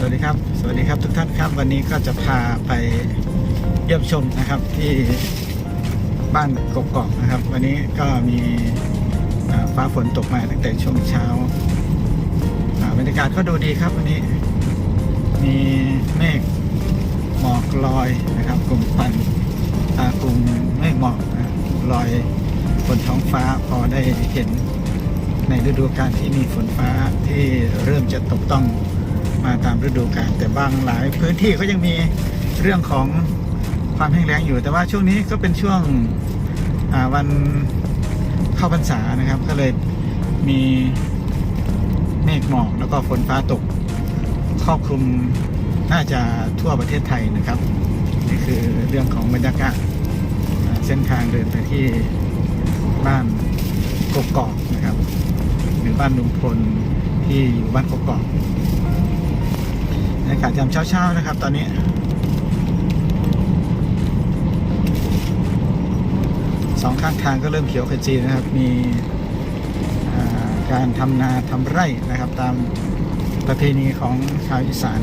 สวัสดีครับ สวัสดีครับทุกท่านครับวันนี้ก็จะพาไปเยี่ยมชมนะครับที่บ้านกกอกนะครับ วันนี้ก็มีฟ้าฝนตกมาตั้งแต่ช่วงเช้าบรรยากาศก็ดูดีครับวันนี้มีเมฆหมอกลอยนะครับกลุ่มควันกลุ่มเมฆหมอกลอยบนท้องฟ้าพอได้เห็นในฤดูกาลที่มีฝนฟ้าที่เริ่มจะตกต้อง มาตามฤดูกาลแต่บางหลายพื้นที่ก็ยังมีเรื่องของความแห้งแล้งอยู่ แต่ว่าช่วงนี้ก็เป็นช่วงวันเข้าพรรษานะครับ ก็เลยมีเมฆหมอกแล้วก็ฝนฟ้าตกครอบคลุมน่าจะทั่วประเทศไทยนะครับนี่คือเรื่องของบรรยากาศเส้นทางเดินไปที่บ้านกกอกนะครับ หรือบ้านลุงพลที่อยู่บ้านกกอก รยากาศยามเช้าๆนะครับ ตอนนี้ สองข้างทางก็เริ่มเขียวขจีนะครับ มีการทำนาทำไร่นะครับ ตามประเพณีของชาวอีสาน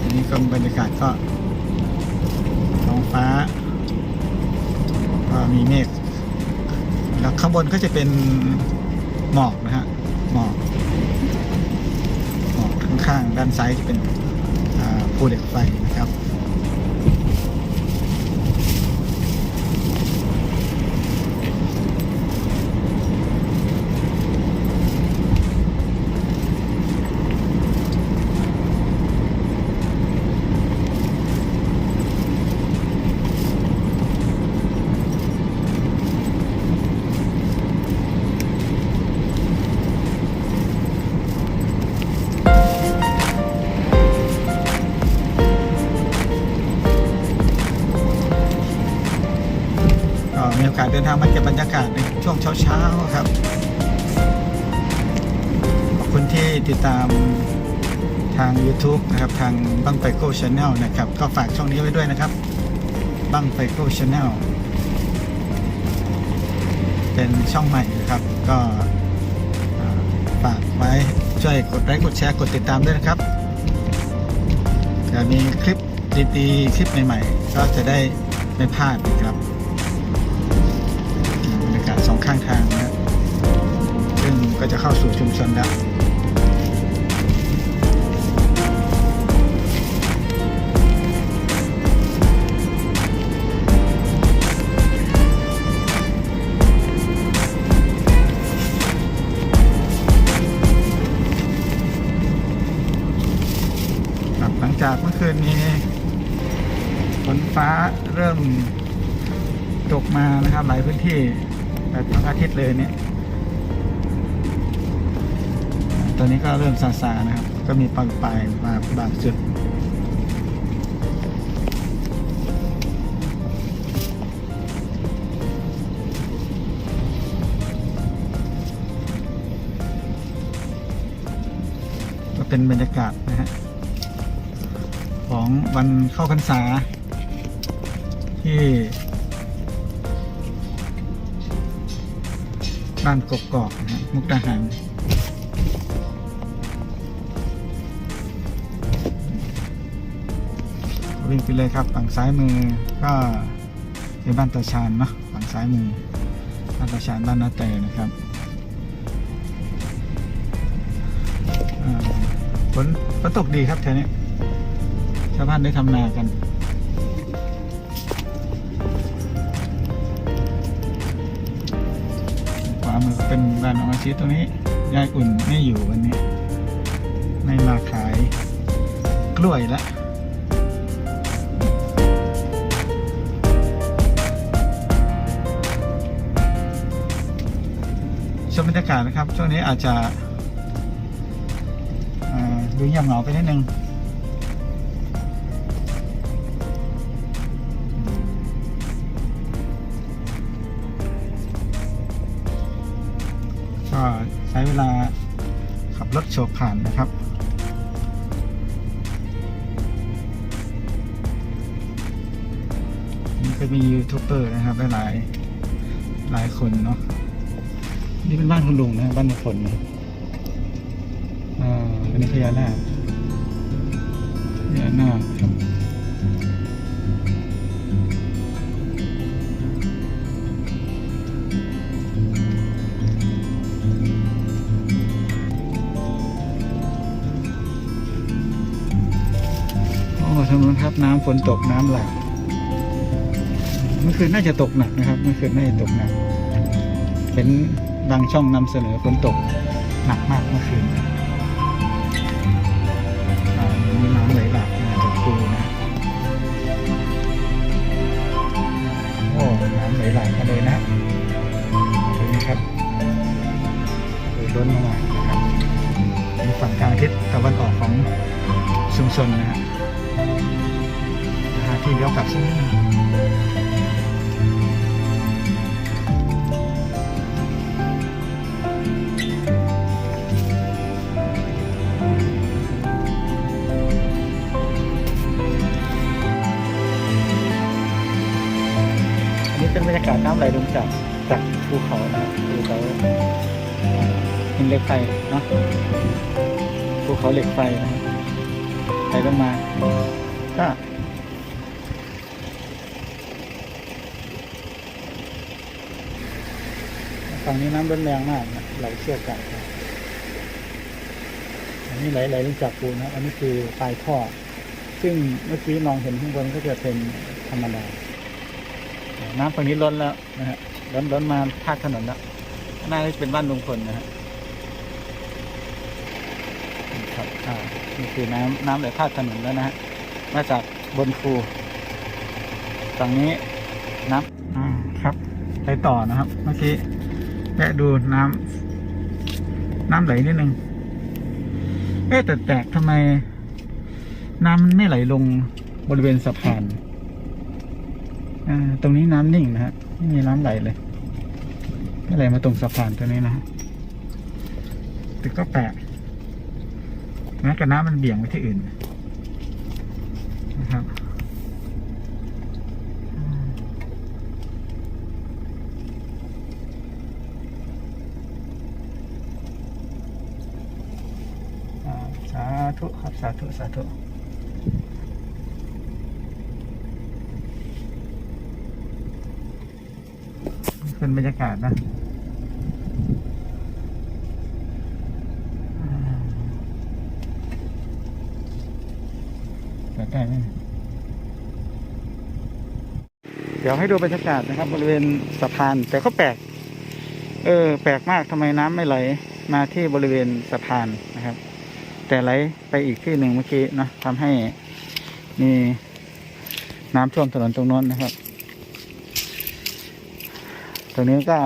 ทีนี้ก็บรรยากาศก็ท้องฟ้าก็มีเมฆแล้วข้างบนก็จะเป็นหมอกนะฮะหมอกหมอก ข้างๆด้านซ้ายจะเป็นอ่าภูเหล็กไฟนะครับ ดินทางมาเก็บบรรยากาศในช่วงเช้าๆครับ ขอบคุณที่ติดตามทาง YouTube นะครับ ทางบังไฟโก้ชาแนลนะครับ ก็ฝากช่องนี้ไว้ด้วยนะครับบังไฟโก้ชาแนลเป็นช่องใหม่นะครับ ก็ฝากไว้ช่วยกดไลค์กดแชร์กดติดตามด้วยนะครับจะมีคลิปดีๆคลิปใหม่ ๆ ก็จะได้ไม่พลาดนะครับ ข้างทางนะซึ่งก็จะเข้าสู่ชุมชนแล้วหลังจากเมื่อคืนนี้ฝนฟ้าเริ่มตกมานะครับหลายพื้นที่ ทั้งอาทิตย์เลยเนี่ยตอนนี้ก็เริ่มซาซานะครับ ก็มีปล่อยปลายมาบางจุดก็เป็นบรรยากาศนะฮะของวันเข้าพรรษาที่ บ้านกกอกนะฮะมุกดาหารวิ่งไปเลยครับฝั่งซ้ายมือก็เป็นบ้านตาชานเนาะฝั่งซ้ายมือบ้านตาชานบ้านนาเตนะครับฝนฝนตกดีครับแถวนี้ชาวบ้านได้ทำนากัน เป็นบ้านของอาชีพตรงนี้ ยายอุ่นไม่อยู่วันนี้ ไม่มาขายกล้วยละชมบรรยากาศนะครับ ช่วงนี้อาจจะดูเงียบเหงาไปนิดนึง ลาขับรถโฉบผ่านนะครับนี่ก็มียูทูบเบอร์นะครับหลายหลายคนเนาะนี่เป็นบ้านคุณลุงนะบ้านฝนนะอ่าอันนี้พญานาคพญานาคครับ นู้นครับน้ำฝนตกน้ำหลากเมื่อคืนน่าจะตกหนักนะครับเมื่อคืนน่าจะตกหนักเห็นบางช่องนำเสนอฝนตกหนักมากเมื่อคืนมีน้ำไหลหลากจากคูนะโอ้น้ำไหลหลากมาเลยนะดูนะครับดูล้นลงมานะครับเป็นฝั่งทางทิศตะวันออกของชุมชนนะฮะ ที่เลี้ยวกลับสักนิดนึงอันนี้เป็นบรรยากาศน้ำไหลลงจากจากภูเขานะครับภูเขาหินเหล็กไฟเนาะภูเขาเหล็กไฟนะครับไหลลงมาก็ ฝั่งนี้น้ำล้นแรงมากนะไหลเชี่ยวกันครับอันนี้ไหลไหลลงจากภูนะ อันนี้คือปลายท่อ ซึ่งเมื่อกี้มองเห็นข้างบนก็จะเป็นธรรมดา น้ำฝั่งนี้ล้นแล้วนะฮะล้นล้นมาพาดถนนแล้วน้านี่เป็นบ้านลุงพลนะฮะครับอ่านี่คือน้ำน้ำไหลพาดถนนแล้วนะฮะ มาจากบนภูฝั่งนี้น้ำอ่าครับ ไปต่อนะครับ เมื่อกี้ แวะดูน้ำน้ำไหลนิดนึงเอ๊ะแต่แตกทำไม น้ำมันไม่ไหลลงบริเวณสะพานอ่าตรงนี้น้ำนิ่งนะฮะไม่มีน้ำไหลเลยไม่ไหลมาตรงสะพานตรงนี้นะฮะแต่ก็แปลกแม้กับน้ำมันเบี่ยงไปที่อื่นนะครับอืมอ่าสาธุครับ สาธุ สาธุเป็นบรรยากาศนะใกล้ไหมเดี๋ยวให้ดูบรรยากาศนะครับ บริเวณสะพาน แต่ก็แปลก เออ แปลกมากทำไมน้ำไม่ไหล มาที่บริเวณสะพานนะครับ แต่ไหลไปอีกที่หนึ่งเมื่อกี้นะทำให้มีน้ำท่วมถนนตรงโน้นนะครับ ตรงนี้ก็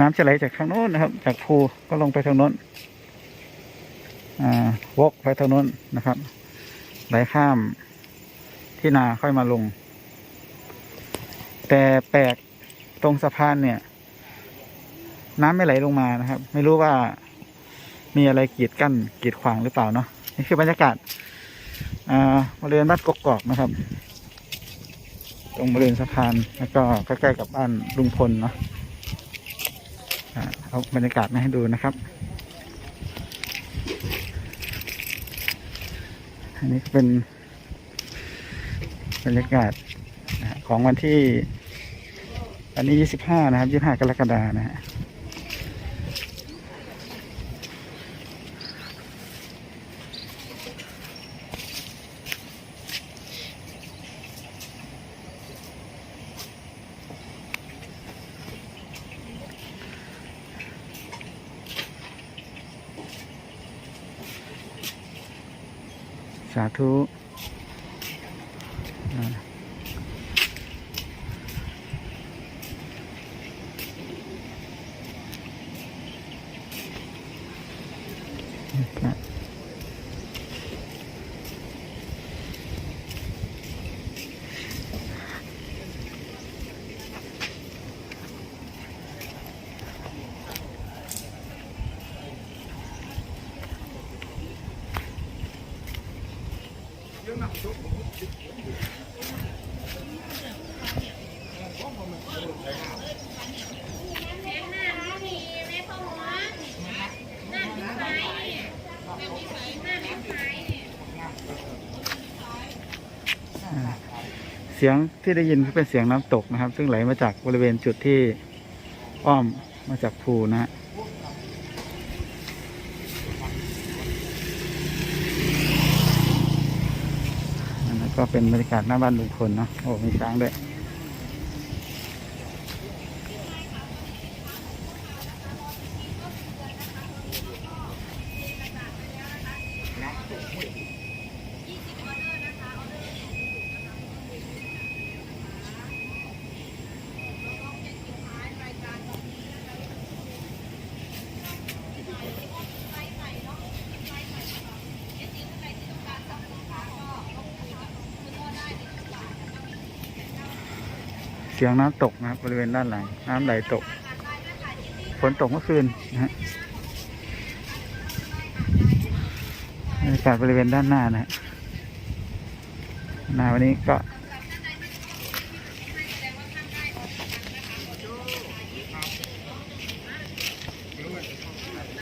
น้ำจะไหลจากทางโน้นนะครับ จากภูก็ลงไปทางโน้นอ่าวกไปทางโน้นนะครับ ไหลข้ามที่นาค่อยมาลง แต่แปลกตรงสะพานเนี่ย น้ำไม่ไหลลงมานะครับ ไม่รู้ว่า มีอะไรกีดกั้นกีดขวางหรือเปล่าเนาะนี่คือบรรยากาศอ่าบริเวณบ้านกกอกนะครับ ตรงบริเวณสะพานแล้วก็ใกล้ๆกับบ้านลุงพลเนาะอ่าเอาบรรยากาศมาให้ดูนะครับอันนี้ก็เป็นบรรยากาศของวันที่ อันนี้ 25 นะครับ 25 กรกฎานะฮะ สาธุอ่า เสียงที่ได้ยินเป็นเสียงน้ำตกนะครับ ซึ่งไหลมาจากบริเวณจุดที่อ้อมมาจากภูนะฮะ ก็เป็นบรรยากาศหน้าบ้านลุงพลเนาะโอ้มีช้างด้วย เสียงน้ำตกนะครับบริเวณด้านหลังน้ำไหลตกฝนตกเมื่อคืนนะฮะบรรยากาศบริเวณด้านหน้านะฮะหน้าวันนี้ก็